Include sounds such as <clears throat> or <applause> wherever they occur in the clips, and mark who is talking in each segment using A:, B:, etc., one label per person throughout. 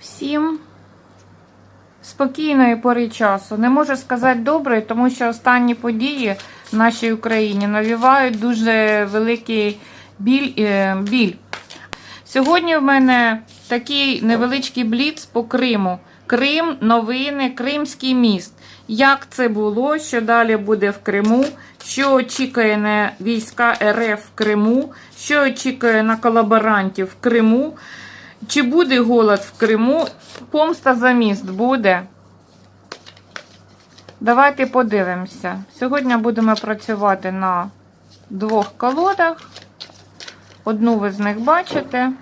A: Всім спокійної пори часу. Не можу сказати добре, тому що останні події в нашій Україні навівають дуже великий біль. е, біль. Сьогодні в мене такий невеличкий бліц по Криму. Крим, новини, Кримський міст. Як це було, що далі буде в Криму, що очікує на війська РФ в Криму, що очікує на колаборантів в Криму. Чи буде голод в Криму? Помста за міст буде. Давайте подивимося. Сьогодні будемо працювати на двох колодах. Одну ви з них бачите.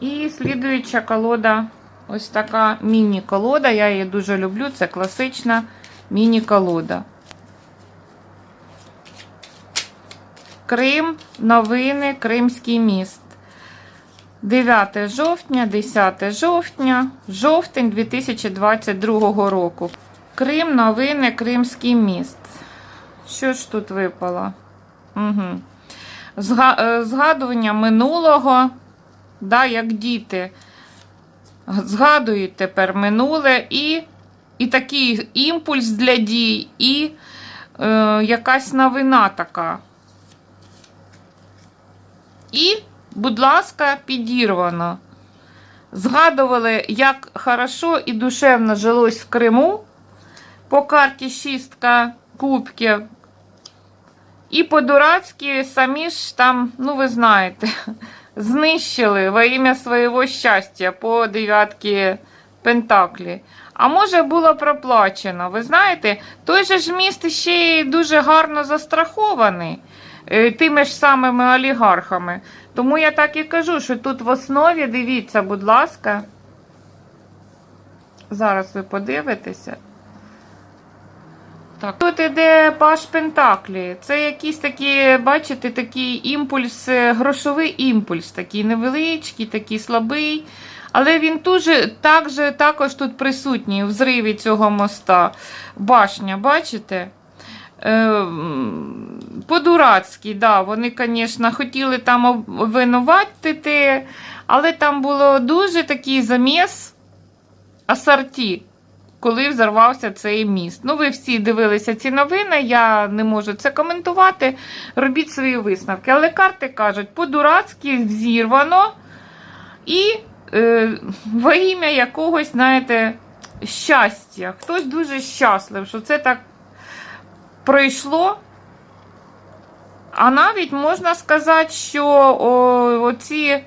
A: І слідуюча колода ось така міні-колода. Я її дуже люблю. Це класична міні-колода. Крим, новини, Кримський міст. 9 жовтня, 10 жовтня, жовтень 2022 року. Крим, новини, Кримський міст. Що ж тут випало? Угу. Згадування минулого, да, як діти згадують тепер минуле і і такий імпульс для дій, і е, якась новина така. І Будь ласка, підірвано. Згадували, як хорошо і душевно жилось в Криму по карті шістка кубків. І по-дурацьки самі ж там, ну ви знаєте, знищили во ім'я свого щастя по дев'ятки Пентаклі. А може було проплачено. Ви знаєте, той же ж міст ще й дуже гарно застрахований е, тими ж самими олігархами. Тому я так і кажу, що тут в основі, дивіться, будь ласка, зараз ви подивитеся. Так. Тут іде паш Пентаклі. Це якийсь такий, бачите, такий імпульс, е, грошовий імпульс, такий невеличкий, такий слабий. Але він дуже, так же, також тут присутній у взриві цього моста. Башня, бачите? Е, по-дурацьки, да, вони, звісно, хотіли там обвинуватити, але там було дуже такий заміс асорті, коли взорвався цей міст. Ну, ви всі дивилися ці новини, я не можу це коментувати. Робіть свої висновки. Але карти кажуть, по-дурацьки взірвано і е, во ім'я якогось, знаєте, щастя. Хтось дуже щаслив, що це так пройшло. А навіть можна сказати, що о, оці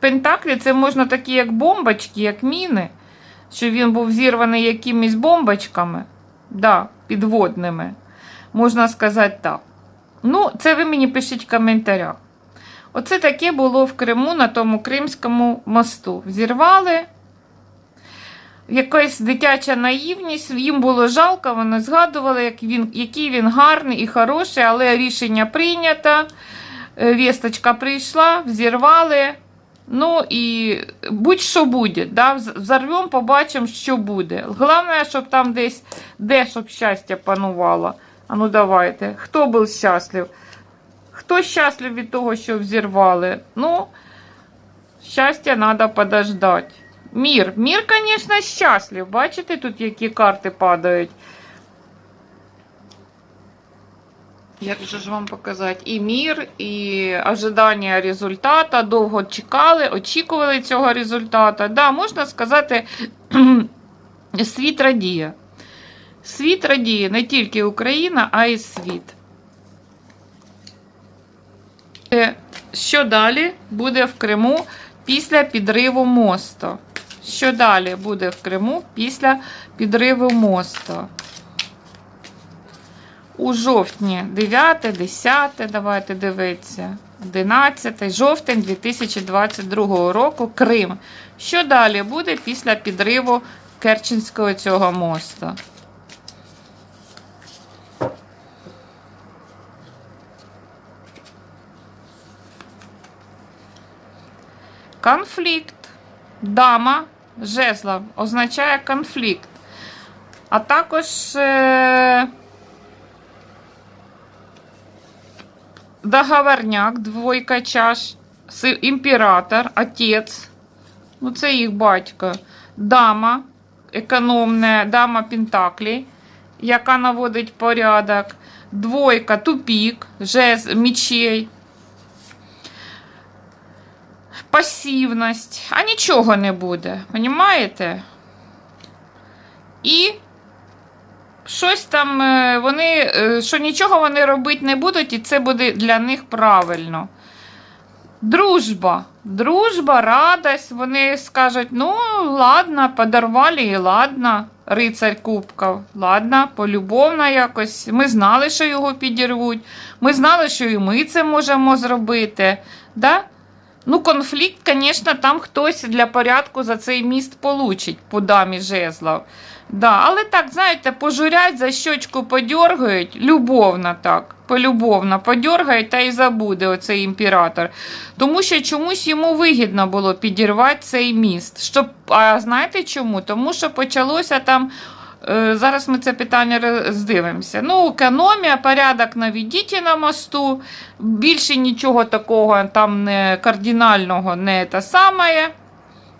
A: пентаклі це можна такі, як бомбочки, як міни, що він був зірваний якимись бомбочками, да, підводними. Можна сказати так. Ну, це ви мені пишіть в коментарях. Оце таке було в Криму на тому Кримському мосту. Взірвали якась дитяча наївність, їм було жалко, вони згадували, як він, який він гарний і хороший, але рішення прийнято. Е, вісточка прийшла, взірвали. Ну і будь-що буде. Да? Взорвемо, побачимо, що буде. Головне, щоб там десь де щоб щастя панувало. А ну давайте. Хто був щаслив? Хто щаслив від того, що взірвали? Ну, щастя треба подождати. Мір. Мір, звісно, щаслив. Бачите, тут які карти падають. Як же ж вам показати? І мір, і ожидання результата. Довго чекали, очікували цього результата. Да, можна сказати, <clears throat> світ радіє. Світ радіє не тільки Україна, а й світ. Е, що далі буде в Криму після підриву мосту? Що далі буде в Криму після підриву мосту? У жовтні 9, 10, давайте дивитися, 11 жовтень 2022 року Крим. Що далі буде після підриву Керченського цього мосту? Конфлікт. Дама жезла означає конфлікт. А також е договорняк, двойка чаш, імператор, отець, ну це їх батько, дама, економна, дама Пентаклі, яка наводить порядок, двойка, тупік, жез мічей, пасивність, а нічого не буде, понімаєте? І щось там е, вони, е, що нічого вони робити не будуть, і це буде для них правильно. Дружба. Дружба, радость. Вони скажуть: ну, ладно, подорвали і ладно, рицарь кубків. Ладно, полюбовно якось. Ми знали, що його підірвуть. Ми знали, що і ми це можемо зробити. Да? Ну, конфлікт, звісно, там хтось для порядку за цей міст получить по дамі жезлов. Да, але так, знаєте, пожурять, за щочку подергають, любовно так, полюбовно подергають та й забуде оцей імператор. Тому що чомусь йому вигідно було підірвати цей міст. Щоб, а знаєте чому? Тому що почалося там. Е, Зараз ми це питання роздивимося. Ну, економія, порядок наведіть на мосту. Більше нічого такого там не кардинального не те саме.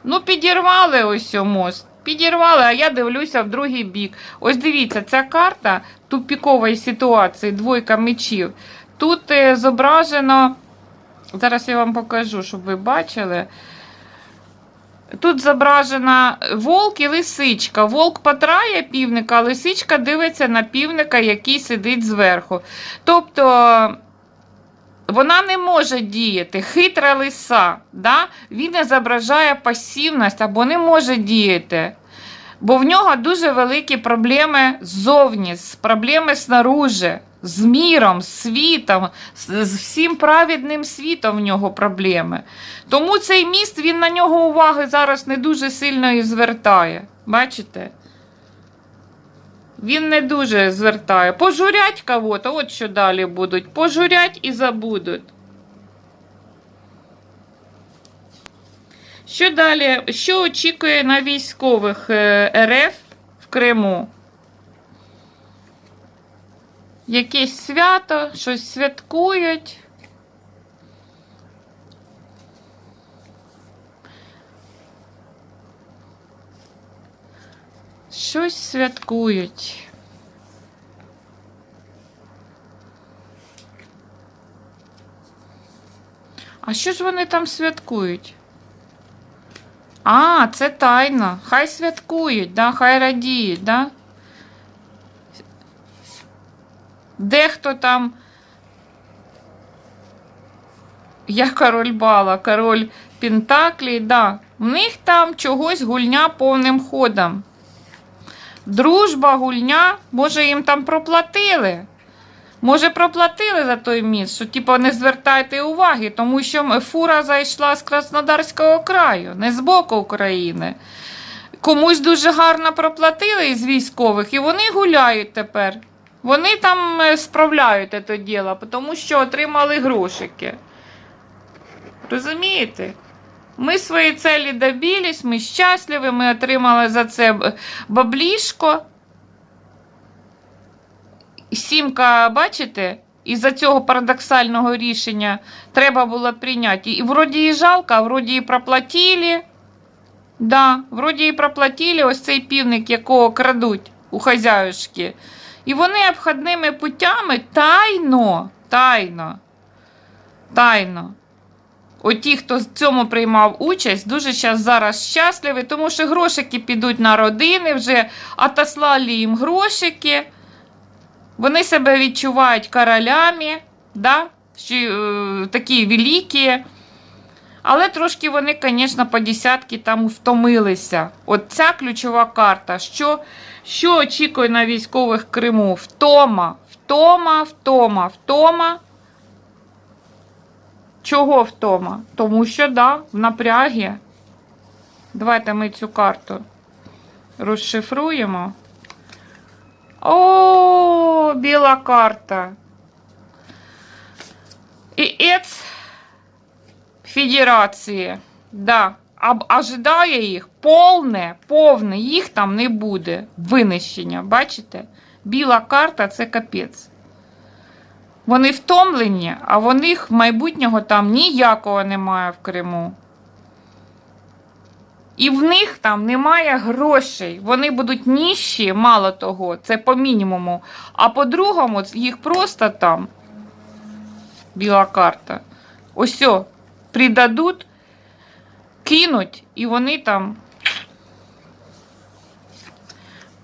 A: Ну, підірвали ось мост. Підірвали, а я дивлюся в другий бік. Ось дивіться, ця карта тупікової ситуації, двойка мечів. Тут е, зображено. Зараз я вам покажу, щоб ви бачили. Тут зображена волк і лисичка. Волк потрає півника, а лисичка дивиться на півника, який сидить зверху. Тобто вона не може діяти. Хитра лиса. Да? Він не зображає пасивність або не може діяти. Бо в нього дуже великі проблеми ззовні, проблеми снаружи, з міром, з світом, з, всім праведним світом в нього проблеми. Тому цей міст він на нього уваги зараз не дуже сильно і звертає. Бачите? Він не дуже звертає. Пожурять кого-то, от що далі будуть. Пожурять і забудуть. Що далі? Що очікує на військових е, РФ в Криму? Якесь свято, щось святкують. Щось святкують. А що ж вони там святкують? А, це тайна. Хай святкують, да? хай радіють, да? Дехто там. Я король бала, король Пентаклі, да. В них там чогось гульня повним ходом. Дружба, гульня, може, їм там проплатили. Може, проплатили за той міст, що типу, не звертайте уваги, тому що фура зайшла з Краснодарського краю, не з боку України. Комусь дуже гарно проплатили із військових, і вони гуляють тепер. Вони там е, справляють це діло, тому що отримали грошики. Розумієте? Ми свої цілі добились, ми щасливі, ми отримали за це баблішко. Сімка, бачите, із-за цього парадоксального рішення треба було прийняти. І вроді і жалко, а вроді і проплатили. Да, вроді і проплатили ось цей півник, якого крадуть у хазяюшки. І вони обходними путями тайно, тайно, тайно. Оті, хто в цьому приймав участь, дуже щас зараз щасливі, тому що грошики підуть на родини, вже отослали їм грошики. Вони себе відчувають королями, да? е, такі великі. Але трошки вони, звісно, по десятки там втомилися. От ця ключова карта. Що, що очікує на військових Криму? Втома, втома, втома, втома. Чого втома? Тому що, да, в напрягі. Давайте ми цю карту розшифруємо. О, біла карта. І ЕЦ Федерації. Да. Ожидає їх повне, повне, їх там не буде. Винищення. Бачите? Біла карта це капець. Вони втомлені, а в них майбутнього там ніякого немає в Криму. І в них там немає грошей. Вони будуть ніщі, мало того, це по мінімуму. А по-другому, їх просто там біла карта. Ось, о, придадуть, кинуть, і вони там.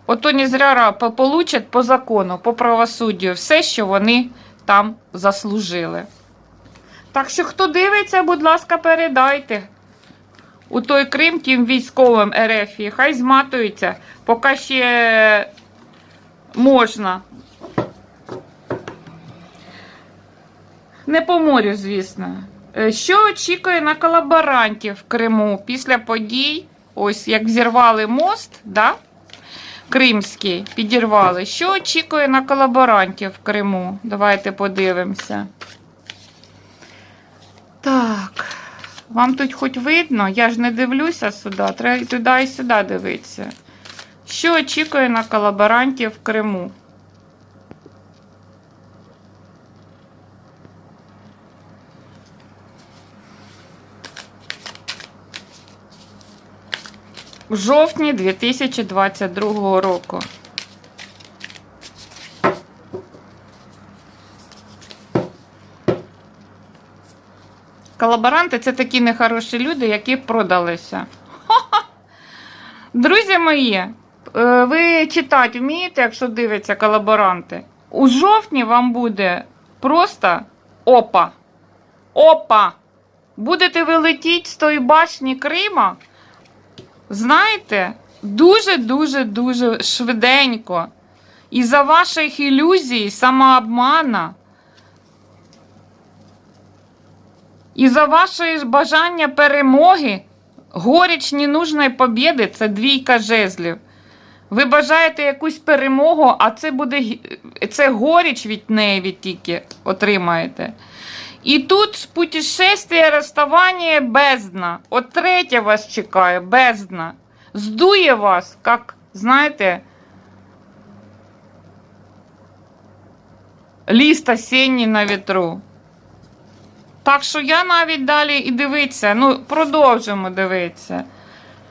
A: Ото не зря по- получать по закону, по правосуддю все, що вони там заслужили. Так що, хто дивиться, будь ласка, передайте у той Крим тим військовим РФ. Хай зматуються, поки ще можна. Не по морю, звісно. Е, Що очікує на колаборантів в Криму після подій? Ось як зірвали мост, да? Кримський підірвали. Що очікує на колаборантів в Криму? Давайте подивимося. Так. Вам тут хоч видно? Я ж не дивлюся сюди. Треба і туди і сюди дивитися. Що очікує на колаборантів в Криму? У жовтні 2022 року. Колаборанти це такі нехороші люди, які продалися. Друзі мої, е, ви читати вмієте, якщо дивиться колаборанти? У жовтні вам буде просто опа. Опа! Будете ви летіти з тої башні Крима, знаєте, дуже-дуже дуже швиденько. І за ваших ілюзій, самообмана. І за ваше бажання перемоги, горіч ненужної побєди це двійка жезлів. Ви бажаєте якусь перемогу, а це буде це горіч від неї ви тільки отримаєте. І тут путешествие, розставання, бездна. От третє вас чекає, бездна. Здує вас, як, знаєте, ліст осінній на вітру. Так що я навіть далі і дивитися, ну, продовжимо дивитися.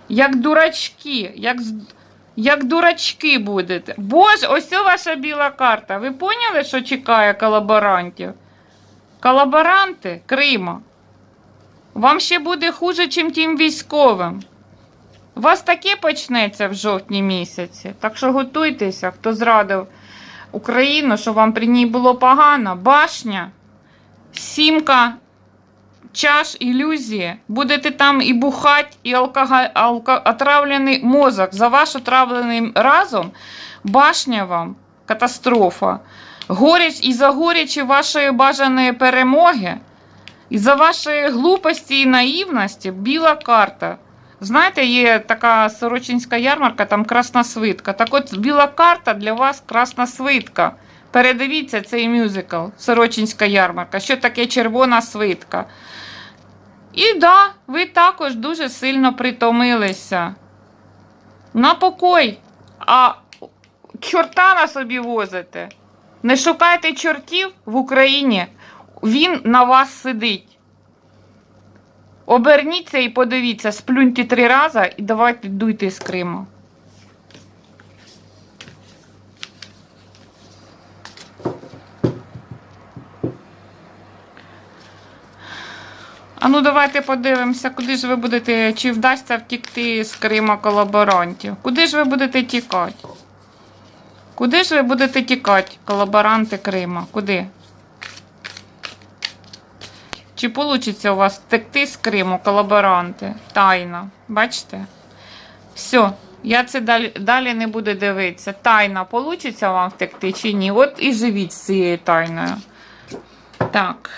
A: Як дурачки, як, як дурачки будете. Боже, ось ваша біла карта. Ви поняли, що чекає колаборантів? Колаборанти Крима. Вам ще буде хуже, чим тим військовим. У вас таке почнеться в жовтні місяці. Так що готуйтеся, хто зрадив Україну, що вам при ній було погано. Башня, сімка чаш ілюзії. Будете там і бухать, і алкоголь, алко, отравлений мозок. За ваш отравлений разом башня вам катастрофа. Горіч і за горічі вашої бажаної перемоги, і за вашої глупості і наївності біла карта. Знаєте, є така сорочинська ярмарка, там красна свитка. Так от біла карта для вас красна свитка. Передивіться цей мюзикл Сорочинська ярмарка. Що таке червона свитка? І да, ви також дуже сильно притомилися. На покой. А чорта на собі возите. Не шукайте чортів в Україні, він на вас сидить. Оберніться і подивіться, сплюньте три рази і давайте дуйте з Криму. А ну давайте подивимося, куди ж ви будете, чи вдасться втікти з Крима колаборантів. Куди ж ви будете тікати? Куди ж ви будете тікати, колаборанти Крима? Куди? Чи вийде у вас втекти з Криму, колаборанти? Тайна. Бачите? Все, я це далі, далі не буду дивитися. Тайна, вийде вам втекти чи ні? От і живіть з цією тайною. Так.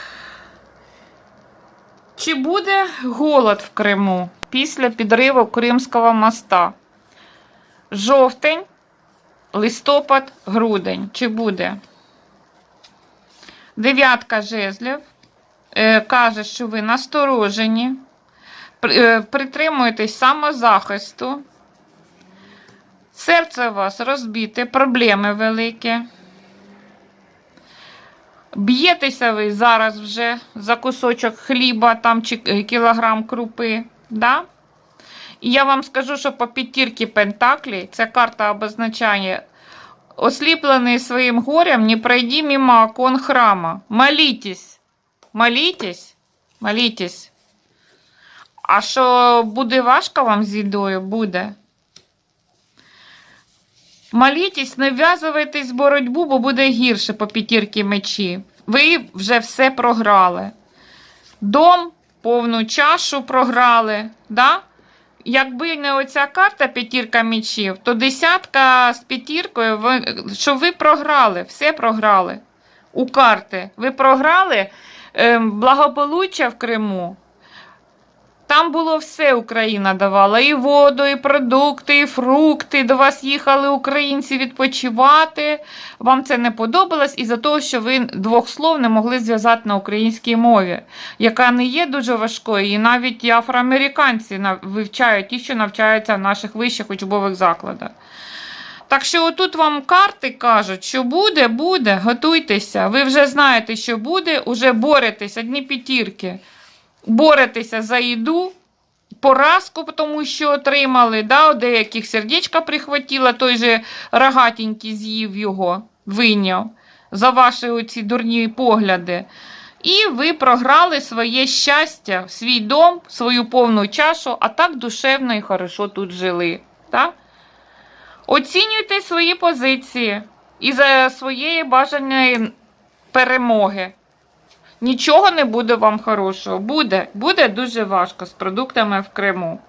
A: Чи буде голод в Криму після підриву Кримського моста? Жовтень, листопад, грудень. Чи буде? Дев'ятка жезлів е, каже, що ви насторожені, е, притримуєтесь самозахисту. Серце у вас розбите, проблеми великі. Б'єтеся ви зараз вже за кусочок хліба там чи кілограм крупи. Да? І я вам скажу, що по п'ятірки Пентаклі ця карта обозначає осліплений своїм горем, не пройди мимо окон храма. Молітесь. Молітесь. Молітесь. А що буде важко вам з їдою? Буде. Молітесь, не вв'язуйтесь в боротьбу, бо буде гірше по п'ятірки мечі. Ви вже все програли. Дом, повну чашу програли. Да? Якби не оця карта п'ятірка мечів, то десятка з п'ятіркою, що ви програли, все програли у карти. Ви програли ем, благополуччя в Криму. Там було все Україна давала: і воду, і продукти, і фрукти. До вас їхали українці відпочивати. Вам це не подобалось із-за того, що ви двох слов не могли зв'язати на українській мові, яка не є дуже важкою. І навіть афроамериканці вивчають ті, що навчаються в наших вищих учбових закладах. Так що отут вам карти кажуть, що буде, буде, готуйтеся. Ви вже знаєте, що буде, уже боретесь, одні п'ятірки боретеся за їду, поразку, тому що отримали, да, у деяких сердечка прихватило, той же рогатенький з'їв його, вийняв за ваші оці дурні погляди. І ви програли своє щастя, свій дом, свою повну чашу, а так душевно і хорошо тут жили. Так? Оцінюйте свої позиції і за своєї бажаної перемоги. Нічого не буде вам хорошого. Буде, буде дуже важко з продуктами в Криму.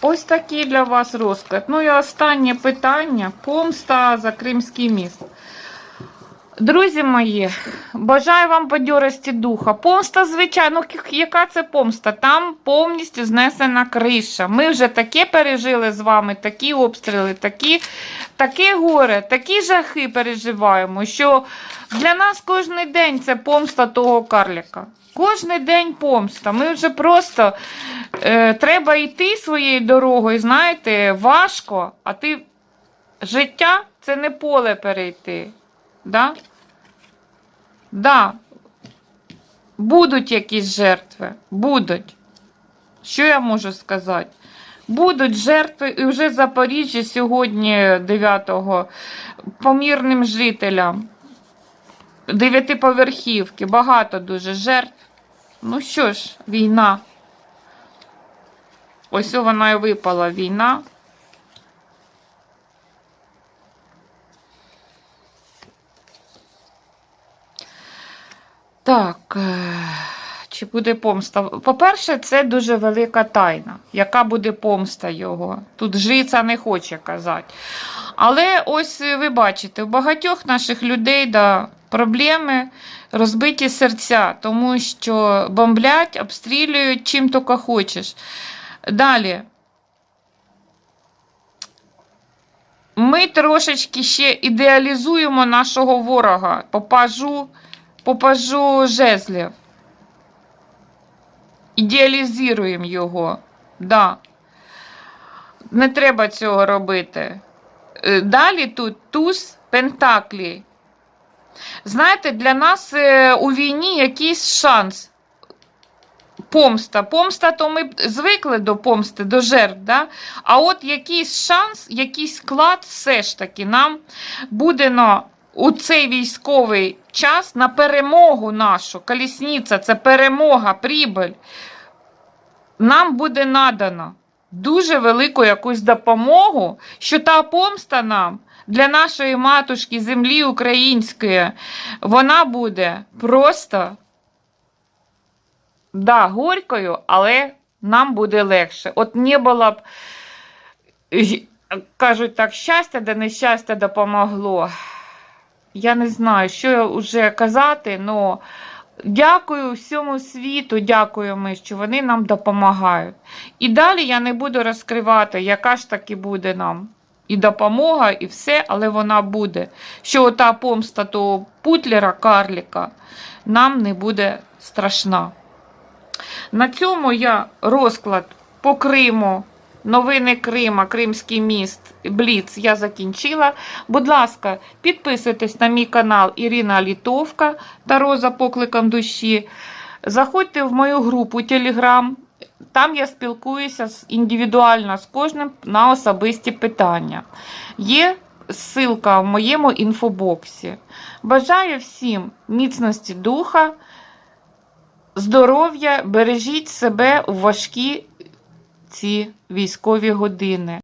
A: Ось такий для вас розклад. Ну і останнє питання: помста за Кримський міст. Друзі мої, бажаю вам бадьорості духа. Помста, звичайно, ну, яка це помста? Там повністю знесена криша. Ми вже таке пережили з вами, такі обстріли, такі, таке горе, такі жахи переживаємо, що для нас кожен день це помста того карліка. Кожний день помста. Ми вже просто е, треба йти своєю дорогою, знаєте, важко, а ти життя це не поле перейти. Да? Да. Будуть якісь жертви. Будуть. Що я можу сказати? Будуть жертви, і вже Запоріжжя сьогодні, 9-го, помірним жителям. Дев'ятиповерхівки, багато дуже жертв. Ну що ж, війна. Ось вона і випала війна. Так, е, чи буде помста? По-перше, це дуже велика тайна. Яка буде помста його? Тут жиця не хоче казати. Але ось е, ви бачите, у багатьох наших людей да, проблеми, розбиті серця, тому що бомблять, обстрілюють чим тільки хочеш. Далі. Ми трошечки ще ідеалізуємо нашого ворога, попажу попажу жезлів. Ідеалізуємо його. Да. Не треба цього робити. Е, Далі тут туз Пентаклі. Знаєте, для нас е, у війні якийсь шанс. Помста. Помста, то ми звикли до помсти, до жертв. Да? А от якийсь шанс, якийсь склад все ж таки нам буде у цей військовий час на перемогу нашу. Колісниця це перемога, прибыль. Нам буде надано дуже велику якусь допомогу, що та помста нам для нашої матушки землі української, вона буде просто да, горькою, але нам буде легше. От не було б, кажуть так, щастя, де нещастя допомогло. Я не знаю, що вже казати, але дякую всьому світу, дякуємо, що вони нам допомагають. І далі я не буду розкривати, яка ж таки буде нам і допомога, і все, але вона буде. Що ота помста того путлера, карліка, нам не буде страшна. На цьому я розклад по Криму новини Крима, Кримський міст, Бліц я закінчила. Будь ласка, підписуйтесь на мій канал Ірина Літовка та Роза покликом душі. Заходьте в мою групу Telegram. Там я спілкуюся індивідуально з кожним на особисті питання. Є ссылка в моєму інфобоксі. Бажаю всім міцності духа, здоров'я, бережіть себе у важкі ці військові години.